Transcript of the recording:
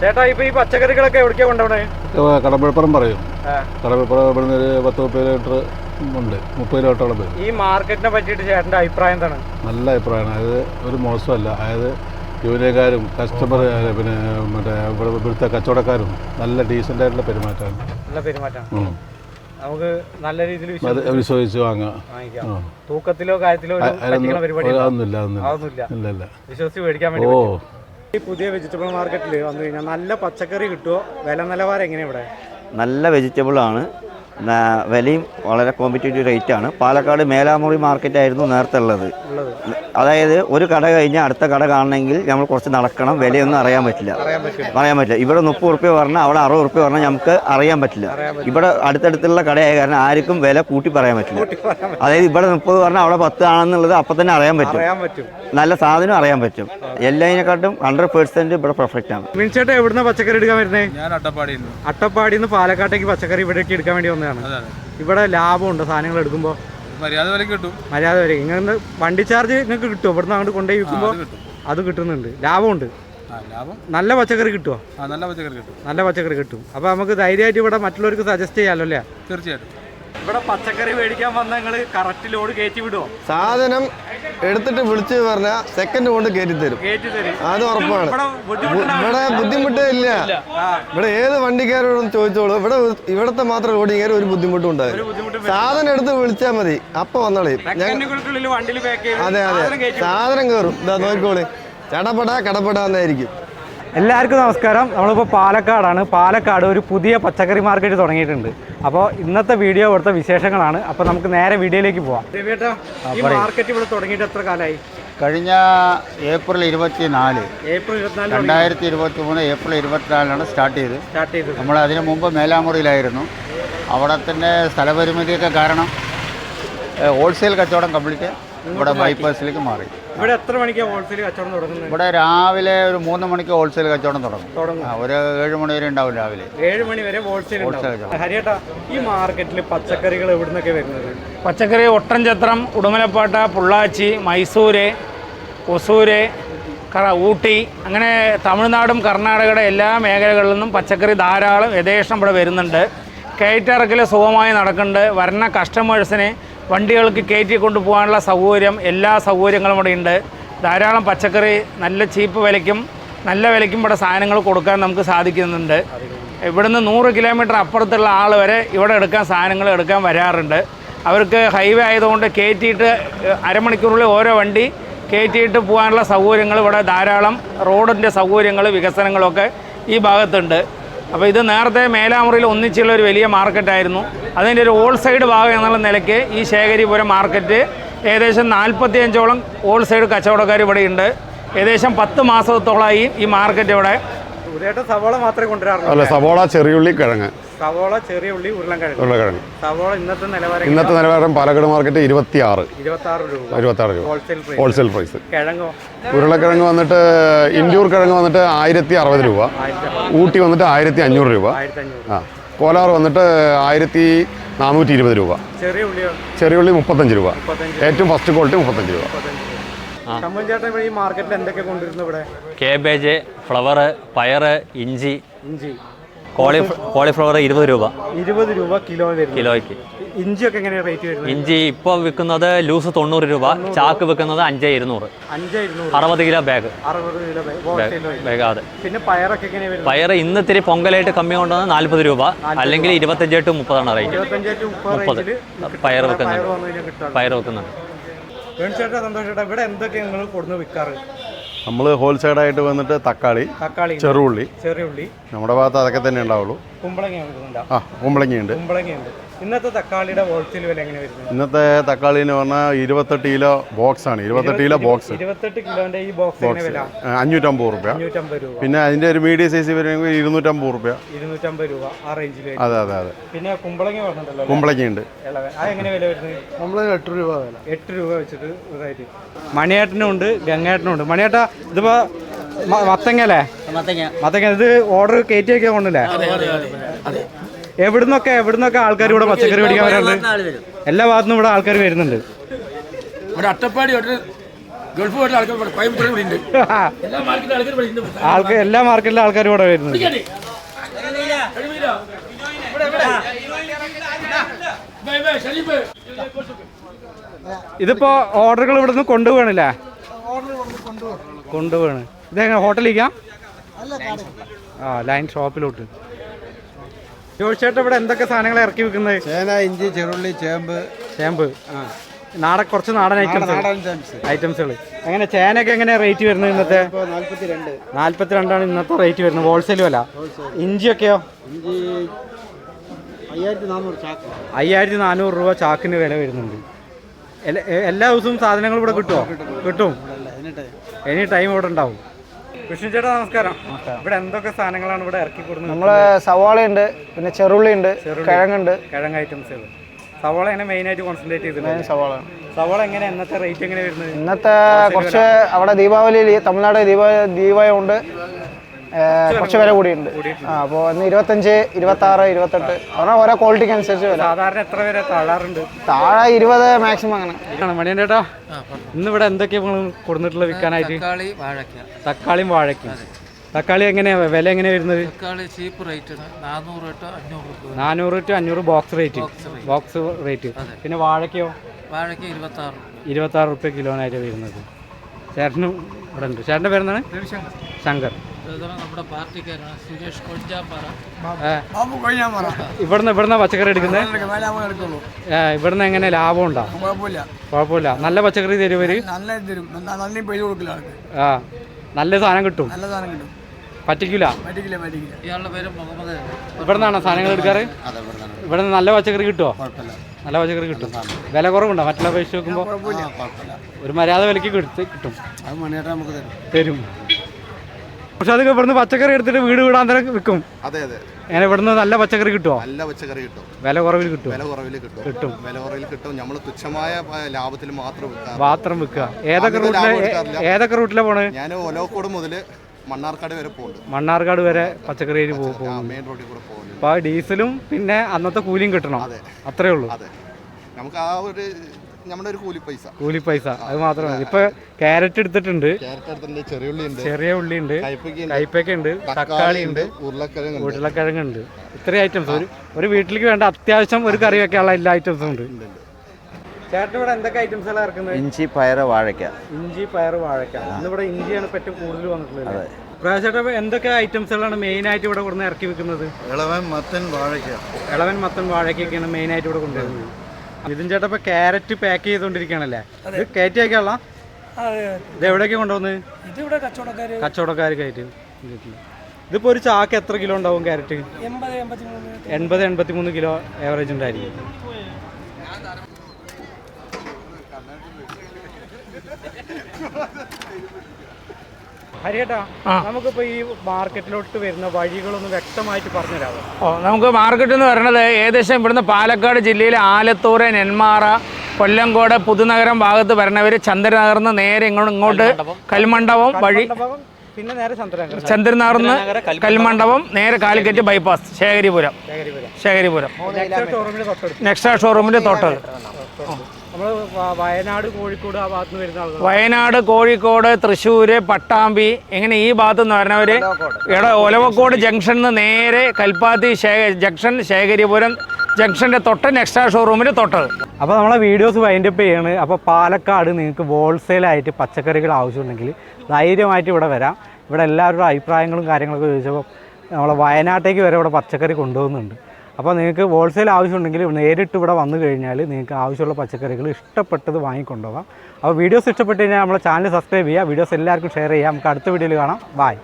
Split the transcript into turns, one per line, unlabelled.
ചേട്ടാ ഇപ്പൊ ഈ പച്ചക്കറികളൊക്കെ എവിടേക്കാ കൊണ്ടുപോണേ?
കടമ്പഴപ്പുറം പറയും. കടമ്പഴപ്പുറം ഇവിടുന്ന് ഒരു പത്ത് മുപ്പത് കിലോമീറ്റർ ഉണ്ട്. മുപ്പത് കിലോമീറ്ററോളം വരും.
ഈ മാർക്കറ്റിനെ പറ്റിയിട്ട് ചേട്ടന്റെ അഭിപ്രായം എന്താണ്?
നല്ല അഭിപ്രായമാണ്. അതായത് ഒരു മോശമല്ല. അതായത് ജോലിക്കാരും കസ്റ്റമർ പിന്നെ മറ്റേ ഇവിടെ ഇവിടുത്തെ കച്ചവടക്കാരും നല്ല ഡീസന്റ് ആയിട്ടുള്ള പെരുമാറ്റമാണ്.
നല്ല പെരുമാറ്റമാണ്. നമുക്ക് നല്ല രീതിയിൽ
വിശ്വസിച്ച് വാങ്ങാം.
തൂക്കത്തിലോ കാര്യത്തിലോ
ഇല്ല ഇല്ല.
വിശ്വസിച്ച് മേടിക്കാൻ വേണ്ടി
ഓ.
ഈ പുതിയ വെജിറ്റബിൾ മാർക്കറ്റിൽ വന്നു കഴിഞ്ഞാൽ നല്ല പച്ചക്കറി കിട്ടുമോ വില നിലവാരം എങ്ങനെയാണ് ഇവിടെ?
നല്ല വെജിറ്റബിൾ ആണ്. വിലയും വളരെ കോമ്പറ്റേറ്റീവ് റേറ്റ് ആണ്. പാലക്കാട് മേലാമുറി മാർക്കറ്റ് ആയിരുന്നു നേരത്തെ ഉള്ളത്. അതായത് ഒരു കട കഴിഞ്ഞാൽ അടുത്ത കട കാണണമെങ്കിൽ നമ്മൾ കുറച്ച് നടക്കണം. വിലയൊന്നും അറിയാൻ പറ്റില്ല.
അറിയാൻ
പറയാൻ പറ്റില്ല. ഇവിടെ മുപ്പത് ഉറുപ്പ്യ പറഞ്ഞാൽ അവിടെ അറുപത് ഉറുപ്പ്യ പറഞ്ഞാൽ നമുക്ക് അറിയാൻ പറ്റില്ല. ഇവിടെ അടുത്തടുത്തുള്ള കടയായ കാരണം ആർക്കും വില കൂട്ടി പറയാൻ പറ്റില്ല. അതായത് ഇവിടെ മുപ്പത് പറഞ്ഞാൽ അവിടെ പത്ത് ആണെന്നുള്ളത് അപ്പം തന്നെ അറിയാൻ പറ്റും.
അറിയാൻ പറ്റും.
നല്ല സാധനം അറിയാൻ പറ്റും. എല്ലാതിനെക്കാട്ടും ഹൺഡ്രഡ് പേഴ്സെന്റ് ഇവിടെ പെർഫെക്റ്റ് ആണ്.
മിൻചേട്ടാ എവിടുന്ന പച്ചക്കറി എടുക്കാൻ വരുന്നത്
ഞാൻ അട്ടപ്പാടിയിൽ നിന്ന്.
അട്ടപ്പാടിയിൽ നിന്ന് പാലക്കാട്ടേക്ക് പച്ചക്കറി ഇവിടേക്ക് എടുക്കാൻ വേണ്ടി വന്നതാണ്
അതെ
ഇവിടെ ലാഭമുണ്ട് സാധനങ്ങൾ എടുക്കുമ്പോൾ
മര്യാദ വരെ കിട്ടും.
മര്യാദ വരെ ഇങ്ങനെ വണ്ടി ചാർജ് നിങ്ങൾക്ക് കിട്ടുമോ ഇവിടുന്ന് അങ്ങോട്ട് കൊണ്ടുപോയി വിൽക്കുമ്പോൾ
അത്
കിട്ടുന്നുണ്ട്. ലാഭമുണ്ട്. നല്ല പച്ചക്കറി കിട്ടുമോ
നല്ല പച്ചക്കറി കിട്ടും.
നല്ല പച്ചക്കറി കിട്ടും. അപ്പോൾ നമുക്ക് ധൈര്യമായിട്ട് ഇവിടെ മറ്റുള്ളവർക്ക് സജസ്റ്റ് ചെയ്യാമല്ലോ അല്ലേ?
തീർച്ചയായിട്ടും.
ഇവിടെ പച്ചക്കറി മേടിക്കാൻ വന്ന നിങ്ങൾ കറക്റ്റ് ലോഡ് കയറ്റി വിടുമോ
സാധനം എടുത്തിട്ട് വിളിച്ചു പറഞ്ഞാൽ സെക്കൻഡ് കൊണ്ട് കയറ്റി തരും. അത് ഉറപ്പാണ്.
ഇവിടെ
ബുദ്ധിമുട്ടേ ഇല്ല. ഇവിടെ ഏത് വണ്ടിക്കാരോടും ചോദിച്ചോളൂ. ഇവിടെ ഇവിടത്തെ മാത്രം റോഡിൽ ഒരു ബുദ്ധിമുട്ടും സാധനം എടുത്ത് വിളിച്ചാൽ മതി. അപ്പൊ വന്നോളി. അതെ അതെ.
സാധനം
കയറും. ഇതാ നോക്കിക്കോളി. ചടപട കടപട എന്നായിരിക്കും
എല്ലാവർക്കും നമസ്കാരം. നമ്മളിപ്പോൾ പാലക്കാടാണ്. പാലക്കാട് ഒരു പുതിയ പച്ചക്കറി മാർക്കറ്റ് തുടങ്ങിയിട്ടുണ്ട്. അപ്പോൾ ഇന്നത്തെ വീഡിയോ ഇവിടുത്തെ വിശേഷങ്ങളാണ്. അപ്പോൾ നമുക്ക് നേരെ വീഡിയോയിലേക്ക് പോവാം. ഈ മാർക്കറ്റ് ഇവിടെ തുടങ്ങിയിട്ട് എത്ര കാലമായി
കഴിഞ്ഞ ഏപ്രിൽ ഇരുപത്തിനാല്.
ഏപ്രിൽ ഇരുപത്തിനാല്
രണ്ടായിരത്തി ഇരുപത്തി മൂന്ന് ഏപ്രിൽ ഇരുപത്തിനാലിനാണ് സ്റ്റാർട്ട് ചെയ്ത്.
സ്റ്റാർട്ട് ചെയ്തത്.
നമ്മൾ അതിനു മുമ്പ് മേലാമുറിയിലായിരുന്നു. അവിടെ തന്നെ സ്ഥലപരിമിതിയൊക്കെ കാരണം ഹോൾസെയിൽ കച്ചവടം കംപ്ലീറ്റ് ഇവിടെ ബൈപ്പാസിലേക്ക് മാറി.
ഇവിടെ എത്ര മണിക്കാണ് ഹോൾസെയിൽ കച്ചവടം തുടങ്ങുന്നത്?
ഇവിടെ രാവിലെ ഒരു മൂന്ന് മണിക്ക് ഹോൾസെയിൽ കച്ചവടം തുടങ്ങും.
തുടങ്ങും.
ആ, ഒരു ഏഴ് മണി വരെ ഉണ്ടാവും രാവിലെ.
ഏഴ് മണി വരെ ഹോൾസെയിൽ ഉണ്ടാവും. ഹരിയേട്ടാ ഈ മാർക്കറ്റിൽ പച്ചക്കറികൾ എവിടെ നിന്നൊക്കെ വരുന്നത്?
പച്ചക്കറി ഒട്ടൻചത്രം ഉടുമലപ്പാട്ട പൊള്ളാച്ചി മൈസൂര് ഒസൂര് കറ ഊട്ടി അങ്ങനെ തമിഴ്നാടും കർണാടകയുടെ എല്ലാ മേഖലകളിൽ നിന്നും പച്ചക്കറി ധാരാളം യഥേഷ്ടം ഇവിടെ വരുന്നുണ്ട്. കയറ്റിറക്കൽ സുഖമായി നടക്കുന്നുണ്ട്. വരുന്ന കസ്റ്റമേഴ്സിന് വണ്ടികൾക്ക് കയറ്റി കൊണ്ടുപോകാനുള്ള സൗകര്യം എല്ലാ സൗകര്യങ്ങളും ഇവിടെ ഉണ്ട്. ധാരാളം പച്ചക്കറി നല്ല ചീപ്പ് വിലയ്ക്കും നല്ല വിലയ്ക്കും ഇവിടെ സാധനങ്ങൾ കൊടുക്കാൻ നമുക്ക് സാധിക്കുന്നുണ്ട്. ഇവിടുന്ന് നൂറ് കിലോമീറ്റർ അപ്പുറത്തുള്ള ആൾ വരെ ഇവിടെ എടുക്കാൻ സാധനങ്ങൾ എടുക്കാൻ വരാറുണ്ട്. അവർക്ക് ഹൈവേ ആയതുകൊണ്ട് കയറ്റിയിട്ട് അരമണിക്കൂറിൽ ഓരോ വണ്ടി കയറ്റിയിട്ട് പോകാനുള്ള സൗകര്യങ്ങൾ ഇവിടെ ധാരാളം റോഡിന്റെ സൗകര്യങ്ങൾ വികസനങ്ങളൊക്കെ ഈ ഭാഗത്തുണ്ട്. അപ്പോൾ ഇത് നേരത്തെ മേലാമുറിയിൽ ഒന്നിച്ചുള്ള ഒരു വലിയ മാർക്കറ്റായിരുന്നു. അതിന്റെ ഒരു ഓൾ സൈഡ് ഭാഗം എന്നുള്ള നിലയ്ക്ക് ഈ ശേഖരിപുരം മാർക്കറ്റ് ഏകദേശം നാൽപ്പത്തിയഞ്ചോളം ഓൾ സൈഡ് കച്ചവടക്കാർ ഇവിടെ ഉണ്ട്. ഏകദേശം പത്ത് മാസത്തോളമായി ഈ മാർക്കറ്റ് ഇവിടെ.
സവോള മാത്രമേ കൊണ്ടുവരാറുള്ളൂ
അല്ല സവോള ചെറിയുള്ളി കിഴങ്ങ്.
സവോള ചെറിയ ഉള്ളി ഉരുളൻകിഴങ്ങ്.
ഉരുളക്കിഴങ്ങ്
സവോള ഇന്നത്തെ നിലവാരം
ഇന്നത്തെ നിലവാരം പാലക്കാട് മാർക്കറ്റ് ഇരുപത്തി ആറ്
ഇരുപത്തി ആറ് രൂപ.
ഇരുപത്തി ആറ് രൂപ.
ഹോൾസെയിൽ പ്രൈസ്
ഹോൾസെയിൽ പ്രൈസ്
കിഴങ്ങോ?
ഉരുളക്കിഴങ്ങ് വന്നിട്ട് ഇൻഡ്യൂർ കിഴങ്ങ് വന്നിട്ട് ആയിരത്തി അറുപത് രൂപ. ഊട്ടി വന്നിട്ട് ആയിരത്തി അഞ്ഞൂറ് രൂപ.
ആയിരത്തി അഞ്ഞൂറ്.
ആ. കോലാർ വന്നിട്ട് ആയിരത്തി നാനൂറ്റി ഇരുപത് രൂപ.
ചെറിയ ഉള്ളി
ചെറിയുള്ളി മുപ്പത്തഞ്ച് രൂപ. ഏറ്റവും ഫസ്റ്റ് ക്വാളിറ്റി മുപ്പത്തഞ്ച് രൂപ.
ശമ്പൻ ചേട്ടൻ ഈ മാർക്കറ്റിൽ എന്തൊക്കെ കൊണ്ടുവരുന്നു ഇവിടെ?
കേബേജ് ഫ്ലവർ പയർ ഇഞ്ചി.
ഇഞ്ചി.
കോളിഫ്ലവർ ഇരുപത് രൂപ.
ഇരുപത് രൂപ കിലോ
കിലോയ്ക്ക്.
ഇഞ്ചിയൊക്കെ എങ്ങനെയാണ് റേറ്റ് വരുന്നത്?
ഇഞ്ചി ഇപ്പോൾ വിൽക്കുന്നത് ലൂസ് തൊണ്ണൂറ് രൂപ ചാക്ക് വിൽക്കുന്നത് അഞ്ച് ഇരുന്നൂറ്.
അഞ്ച് ഇരുന്നൂറ്.
അറുപത് കിലോ ബാഗ്
അറുപത് കിലോ ബാഗ്
ബാഗ് അതെ.
പിന്നെ പയറൊക്കെ എങ്ങനെയാണ്
പയർ ഇന്ന് ഇത്തിരി പൊങ്കലായിട്ട് കമ്മി കൊണ്ടുവന്ന് നാൽപ്പത് രൂപ അല്ലെങ്കിൽ ഇരുപത്തഞ്ച് ടു മുപ്പതാണ് റേറ്റ്
മുപ്പത്
പയർ
വെക്കുന്നത്.
വെക്കുന്നുണ്ട് പയർ വെക്കുന്നുണ്ട്
വേണിച്ചേട്ടാ സന്തോഷേട്ടാ ഇവിടെ എന്തൊക്കെ നിങ്ങൾ കൊടുന്ന് വിൽക്കാറ്?
നമ്മൾ ഹോൾസെയിലായിട്ട് വന്നിട്ട് തക്കാളി
തക്കാളി
ചെറുള്ളി.
ചെറിയുള്ളി.
നമ്മുടെ ഭാഗത്ത് അതൊക്കെ തന്നെ ഉണ്ടാവുള്ളൂ.
കുമ്പളങ്ങ
ആ കുമ്പളങ്ങയുണ്ട്.
കുമ്പളങ്ങയുണ്ട്. ഇന്നത്തെ തക്കാളിയുടെ ഹോൾസെയിൽ വില എങ്ങനെ വരുന്നത്
ഇന്നത്തെ തക്കാളി എന്ന് പറഞ്ഞാൽ ഇരുപത്തെട്ട് കിലോ ബോക്സ് ആണ്. ഇരുപത്തെട്ട് കിലോ ബോക്സ്.
ഇരുപത്തെട്ട് കിലോന്റെ ഈ ബോക്സ്. വില?
അഞ്ഞൂറ്റമ്പത് റുപ്യ
രൂപ.
പിന്നെ അതിന്റെ ഒരു മീഡിയം സൈസ് വരുമെങ്കിൽ ഇരുന്നൂറ്റമ്പത് റുപ്യ
ഇരുന്നൂറ്റമ്പത് രൂപ ആ റേഞ്ചിൽ
അതെ അതെ അതെ.
പിന്നെ കുമ്പളങ്ങ പറഞ്ഞിട്ടുണ്ടല്ലോ
കുമ്പളങ്ങി
ഉണ്ട് ആ വില വരുന്നത്?
നമ്മൾ എട്ട് രൂപ വില.
എട്ട് രൂപ വെച്ചിട്ട് ഇതായിട്ട് മണിയേട്ടനും ഉണ്ട് ഗംഗേട്ടനും ഉണ്ട് മണിയേട്ട ഇതിപ്പോ മത്തങ്ങ അല്ലേ? മത്തങ്ങ. ഇത് ഓർഡർ കയറ്റി വെക്കാൻ കൊണ്ടില്ലേ? എവിടുന്നൊക്കെ എവിടുന്നൊക്കെ ആൾക്കാർ ഇവിടെ പച്ചക്കറി മേടിക്കാൻ വരാറുണ്ട്? എല്ലാ ഭാഗത്തുനിന്നും ഇവിടെ ആൾക്കാർ വരുന്നുണ്ട്.
ഇവിടെ അട്ടപ്പാടി
ഗൾഫ് ആൾക്കാർ എല്ലാ മാർക്കറ്റിലും
ആൾക്കാരും ഇവിടെ വരുന്നുണ്ട്.
Bye bye Sharif.
ഇതിപ്പോ ഓർഡറുകൾ ഇവിടെ നിന്ന് കൊണ്ടുപോകണില്ലേ? കൊണ്ടുപോകണ്. ഇതെങ്ങനെ ഹോട്ടലിലേക്കാ? ആ ലൈൻ ഷോപ്പിലോട്ട്. ജോഷിച്ചേട്ടൻ ഇവിടെ എന്തൊക്കെ സാധനങ്ങൾ ഇറക്കി വെക്കുന്നത്?
ചേന ഇഞ്ചി ചെറുള്ളി ചേമ്പ്.
ചേമ്പ്. നാടൻ കുറച്ച് നാടൻ ഐറ്റംസ് ഐറ്റംസുകൾ എങ്ങനെ ചേനയൊക്കെ എങ്ങനെ റേറ്റ് വരുന്നത് ഇന്നത്തെ?
നാല്പത്തി രണ്ട്
നാല്പത്തിരണ്ടാണ് ഇന്നത്തെ റേറ്റ് വരുന്നത്. ഹോൾസെയിൽ വില. ഇഞ്ചിയൊക്കെയോ?
ഇഞ്ചി അയ്യായിരത്തി നാനൂറ്
രൂപ ചാക്കിന് വില വരുന്നുണ്ട്. എല്ലാ- എല്ലാ ദിവസവും സാധനങ്ങൾ ഇവിടെ കിട്ടുമോ കിട്ടും എനി ടൈം ഇവിടെ ഉണ്ടാവും. വിഷ്ണു ചേട്ടാ നമസ്കാരം. ഇവിടെ എന്തൊക്കെ സാധനങ്ങളാണ് ഇവിടെ ഇറക്കി കൊടുക്കുന്നത്?
നമ്മൾ ഉണ്ട് പിന്നെ ചെറുള്ളി ഉണ്ട് കിഴങ്ങുണ്ട്.
കിഴങ്ങ് ഐറ്റംസ് സവാള എങ്ങനെ മെയിൻ ആയിട്ട് കോൺസെൻട്രേറ്റ് ചെയ്തിട്ടുണ്ട്
സവാള.
സവാള എങ്ങനെ ഇന്നത്തെ റേറ്റ് എങ്ങനെ വരുന്നത്?
ഇന്നത്തെ കുറച്ച് അവിടെ ദീപാവലി തമിഴ്നാട് ദീപാവലി ദീപാവലി കൊണ്ട് ഏ, കുറച്ച് വില കൂടിയുണ്ട് ആ അപ്പോൾ ഇന്ന് ഇരുപത്തഞ്ച് ഇരുപത്തി ആറ് ഇരുപത്തെട്ട് ഓരോ ക്വാളിറ്റിക്ക് അനുസരിച്ച് വില.
സാധാരണ എത്ര വരെ താഴാറുണ്ട്
താഴെ ഇരുപത് മാക്സിമം അങ്ങനെ.
ആണ് മണിയൻ ചേട്ടാ ഇന്ന് ഇവിടെ എന്തൊക്കെയാ നിങ്ങൾ കൊടുത്തിട്ടുള്ളത് വിൽക്കാനായിട്ട്? തക്കാളിയും വാഴയ്ക്കും തക്കാളി എങ്ങനെയാ? വില എങ്ങനെയാ വരുന്നത്?
തക്കാളി ചീപ്പ് റേറ്റിന് നാനൂറ് അഞ്ഞൂറ്
ടു അഞ്ഞൂറ് ബോക്സ് റേറ്റ് ബോക്സ് റേറ്റ് പിന്നെ വാഴയ്ക്കോ
വാഴയ്ക്ക് ഇരുപത്തി ആറ്
ഇരുപത്തി ആറ് റുപ്യ കിലോനായിട്ട് വരുന്നത്. ചേട്ടനും ഇവിടെ ഉണ്ട്. ചേട്ടന്റെ പേരെന്താണ്? ശങ്കർ.
നമ്മുടെ പാർട്ടിക്കാരാണ് സുരേഷ്
ഇവിടുന്ന് ഇവിടുന്ന് പച്ചക്കറി എടുക്കുന്നത് ഇവിടുന്ന് എങ്ങനെ ലാഭം ഉണ്ടോ?
കുഴപ്പമില്ല.
നല്ല പച്ചക്കറി തരും ഇവർ?
നല്ല തരും. കൊടുക്കില്ല
ആ നല്ല സാധനം കിട്ടും.
നല്ല സാധനം കിട്ടും.
പറ്റിക്കില്ല
പറ്റിക്കില്ല പറ്റിക്കില്ല.
ഇയാളുടെ പേര് മുഹമ്മദ്
ഇവിടുന്നാണോ സാധനങ്ങൾ എടുക്കാറ്? ഇവിടെ നിന്ന് നല്ല പച്ചക്കറി കിട്ടുമോ നല്ല പച്ചക്കറി കിട്ടും. വില കുറവുണ്ടോ? മറ്റുള്ള പൈസ വെക്കുമ്പോൾ ഒരു മര്യാദ വിലക്ക് കിട്ടും. കിട്ടും
അത് മണിയേട്ടാ നമുക്ക് തരും.
തരും. പക്ഷെ അതൊക്കെ ഇവിടുന്ന് പച്ചക്കറി എടുത്തിട്ട് വീട് വീടാൻ തരം വിൽക്കും.
അതെ അതെ
അങ്ങനെ ഇവിടുന്ന് നല്ല പച്ചക്കറി കിട്ടുമോ
നല്ല പച്ചക്കറി കിട്ടും.
വില കുറവിൽ കിട്ടും
വില കുറവിൽ കിട്ടും.
കിട്ടും.
വില കുറവിൽ കിട്ടും. നമ്മൾ തുച്ഛമായ ലാഭത്തിൽ മാത്രം
മാത്രം വിൽക്കുക. ഏതൊക്കെ റൂട്ടിലെ. ഏതൊക്കെ റൂട്ടിലെ പോണ്?
ഞാൻ ഒലോക്കോട് മുതൽ മണ്ണാർക്കാട് വരെ പോകുന്നുണ്ട്
മണ്ണാർക്കാട് വരെ പച്ചക്കറിയിൽ പോകും
മെയിൻ റോഡിൽ കൂടെ പോകുന്നു
അപ്പോൾ ഡീസലും പിന്നെ അന്നത്തെ കൂലിയും കിട്ടണം.
അതെ.
അത്രേ ഉള്ളൂ.
അതെ. നമുക്ക് ആ ഒരു നമ്മുടെ ഒരു കൂലി പൈസ.
കൂലി പൈസ. അത് മാത്രമാണ് മതി ഇപ്പൊ ക്യാരറ്റ് എടുത്തിട്ടുണ്ട്.
ക്യാരറ്റ് അടുത്തുണ്ട് ചെറിയുള്ളി ഉണ്ട്.
ചെറിയ ഉള്ളി ഉണ്ട്.
കയ്പയ്ക്ക
ഉണ്ട്. തക്കാളി ഉണ്ട്.
ഉരുളക്കിഴങ്ങ്
ഉരുളക്കിഴങ്ങ് ഉണ്ട്. ഇത്രയും ഐറ്റംസ് ഒരു ഒരു വീട്ടിലേക്ക് വേണ്ട അത്യാവശ്യം ഒരു കറി വെക്കാനുള്ള എല്ലാ ഐറ്റംസും ഉണ്ട്. ചേട്ടൻ ഇവിടെ എന്തൊക്കെ എല്ലാം ഇറക്കുന്നത്?
ഇഞ്ചി പയറ് വാഴയ്ക്ക.
ഇഞ്ചി പയർ വാഴയ്ക്ക. ഇന്നിവിടെ ഇഞ്ചിയാണ് ഏറ്റവും കൂടുതൽ വന്നിട്ടുള്ളത്. പ്രാവശ്യം എന്തൊക്കെ ഐറ്റംസുകളാണ് മെയിൻ ആയിട്ട് ഇവിടെ കൊടുന്ന് ഇറക്കി വെക്കുന്നത്?
ഇളവൻ മത്തൻ വാഴയ്ക്ക.
ഇളവൻ മത്തൻ വാഴയ്ക്കൊക്കെയാണ് മെയിൻ ആയിട്ട് ഇവിടെ കൊണ്ടുവരുന്നത്. ഇതിൻ ചേട്ടാ ഇപ്പൊ ക്യാരറ്റ് പാക്ക് ചെയ്തോണ്ടിരിക്കണല്ലേ ഇത് കയറ്റി ആക്കിയാളാ ഇത് എവിടേക്ക് കൊണ്ടുവന്ന്?
ഇതിവിടെ കച്ചവടക്കാർ
കച്ചവടക്കാർക്ക് ആയിട്ട് ഇതിപ്പോ ഒരു ചാക്ക് എത്ര കിലോ ഉണ്ടാവും കാരറ്റ്
എൺപത് എൺപത്തി മൂന്ന്
കിലോ ഏവറേജ് ഉണ്ടായിരിക്കും. ഹരിയേട്ടാ നമുക്കിപ്പോ ഈ മാർക്കറ്റിലോട്ട് വരുന്ന വഴികളൊന്ന് വ്യക്തമായിട്ട് പറഞ്ഞുതരാമോ
ഓ നമുക്ക് മാർക്കറ്റ് എന്ന് പറയുന്നത് ഏകദേശം ഇവിടുന്ന് പാലക്കാട് ജില്ലയിലെ ആലത്തൂർ നെന്മാറ കൊല്ലംകോട് പുതുനഗരം ഭാഗത്ത് വരണവർ ചന്ദ്രനഗർന്ന് നേരെ ഇങ്ങോട്ട് ഇങ്ങോട്ട് കൽമണ്ഡപം. വഴി
പിന്നെ നേരെ ചന്ദ്രനഗർ
ചന്ദ്രനഗർന്ന് കൽമണ്ഡപം. നേരെ കാലിക്കറ്റ് ബൈപ്പാസ് ശേഖരിപുരം. ശേഖരിപുരം.
നെക്സ്റ്റ്
ഷോറൂമിന്റെ തൊട്ടത്
നമ്മൾ വയനാട് കോഴിക്കോട് ആ ഭാഗത്ത് നിന്ന് വരുന്ന ആളുകൾ
വയനാട് കോഴിക്കോട് തൃശ്ശൂർ പട്ടാമ്പി ഇങ്ങനെ ഈ ഭാഗത്ത് നിന്ന് വരുന്നവർ ഇവിടെ ഒലവക്കോട് ജംഗ്ഷനിൽ നിന്ന് നേരെ കൽപ്പാത്തി ജംഗ്ഷൻ ശേഖരിപുരം ജംഗ്ഷന്റെ തൊട്ട് നെക്സ്റ്റാ ഷോറൂമിന് തൊട്ടത്.
അപ്പോൾ നമ്മളെ വീഡിയോസ് വൈൻഡപ്പ് ചെയ്യാണ്. അപ്പോൾ പാലക്കാട് നിങ്ങൾക്ക് ഹോൾസെയിലായിട്ട് പച്ചക്കറികൾ ആവശ്യമുണ്ടെങ്കിൽ ധൈര്യമായിട്ട് ഇവിടെ വരാം. ഇവിടെ എല്ലാവരുടെ അഭിപ്രായങ്ങളും കാര്യങ്ങളൊക്കെ ചോദിച്ചപ്പോൾ നമ്മളെ വയനാട്ടേക്ക് വരെ ഇവിടെ പച്ചക്കറി കൊണ്ടുപോകുന്നുണ്ട്. അപ്പോൾ നിങ്ങൾക്ക് ഹോൾസെയിൽ ആവശ്യമുണ്ടെങ്കിൽ നേരിട്ട് ഇവിടെ വന്നു കഴിഞ്ഞാൽ നിങ്ങൾക്ക് ആവശ്യമുള്ള പച്ചക്കറികൾ ഇഷ്ടപ്പെട്ടത് വാങ്ങിക്കൊണ്ടുപോകാം. അപ്പോൾ വീഡിയോസ് ഇഷ്ടപ്പെട്ട് കഴിഞ്ഞാൽ നമ്മളെ ചാനൽ സബ്സ്ക്രൈബ് ചെയ്യുക വീഡിയോസ് എല്ലാവർക്കും ഷെയർ ചെയ്യുക. നമുക്ക് അടുത്ത വീഡിയോയിൽ കാണാം. ബായ്